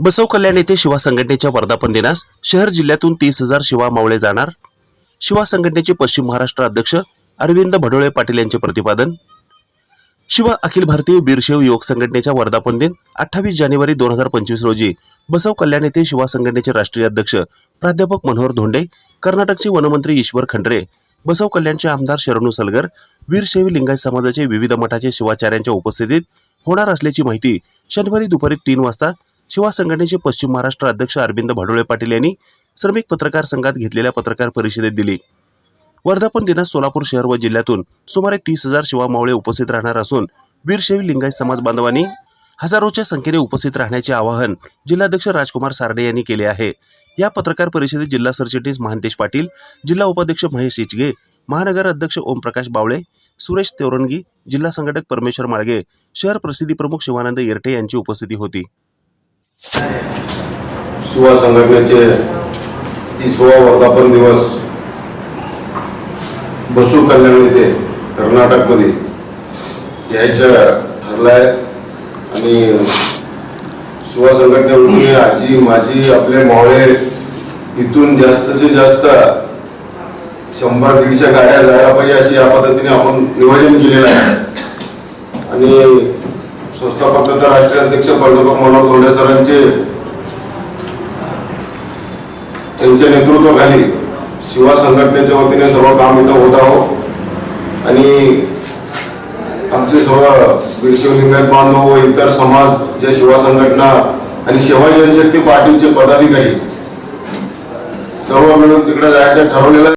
बसव कल्याण येथे शिवा संघटनेच्या वर्धापन दिनास शहर जिल्ह्यातून तीस हजार शिवा मावळे जाणार. शिवा संघटनेचे पश्चिम महाराष्ट्र अध्यक्ष अरविंद भडोळे पाटील यांचे प्रतिपादन. शिवा अखिल भारतीय बीरशेव युवक संघटनेचा वर्धापन दिन अठ्ठावीस जानेवारी दोन हजार पंचवीस रोजी बसव कल्याण येथे शिवा संघटनेचे राष्ट्रीय अध्यक्ष प्राध्यापक मनोहर धोंडे कर्नाटकचे वनमंत्री ईश्वर खंडरे बसव कल्याणचे आमदार शरणू सलगर वीरशैवी लिंगायत समाजाचे विविध मठाचे शिवाचार्यांच्या उपस्थितीत होणार असल्याची माहिती शनिवारी दुपारी तीन वाजता शिवा संघटनेचे पश्चिम महाराष्ट्र अध्यक्ष अरविंद भाडोळे पाटील यांनी श्रमिक पत्रकार संघात घेतलेल्या पत्रकार परिषदेत दिली. वर्धापन दिनात सोलापूर शहर व जिल्ह्यातून सुमारे तीस हजार शिवा मावळे उपस्थित राहणार असून वीरशैवी लिंगायत समाज बांधवांनी हजारोच्या संख्येने उपस्थित राहण्याचे आवाहन जिल्हाध्यक्ष राजकुमार सारडे यांनी केले आहे. या पत्रकार परिषदेत जिल्हा सरचिटणीस महांतेश पाटील जिल्हा उपाध्यक्ष महेश इचगे महानगर अध्यक्ष ओमप्रकाश बावळे सुरेश तेवरणगी जिल्हा संघटक परमेश्वर माळगे शहर प्रसिद्धी प्रमुख शिवानंद येरटे यांची उपस्थिती होती. शिवा संघटनेचे तिसवा वर्धापन दिवस बसू कल्याण येथे कर्नाटकमध्ये यायचं ठरलं आहे आणि शिवा संघटनेमध्ये आजी माझी आपले मावळे इथून जास्तचे जास्त शंभर दीडशे गाड्या जायला पाहिजे अशी या पद्धतीने आपण नियोजन केलेलं आहे. आणि संस्थापक तथा राष्ट्रीय अध्यक्ष प्राध्यापक मनोहर धोंडे सरांचे त्यांच्या नेतृत्वाखाली शिवा संघटनेच्या वतीने सर्व काम इथं होत आहो. आणि आमचे सर्व विरशिव लिंगायत बांधव व इतर समाज ज्या शिवा संघटना आणि शिवा जनशक्ती पार्टीचे पदाधिकारी सर्व मिळून तिकडे जायचं ठरवलेलं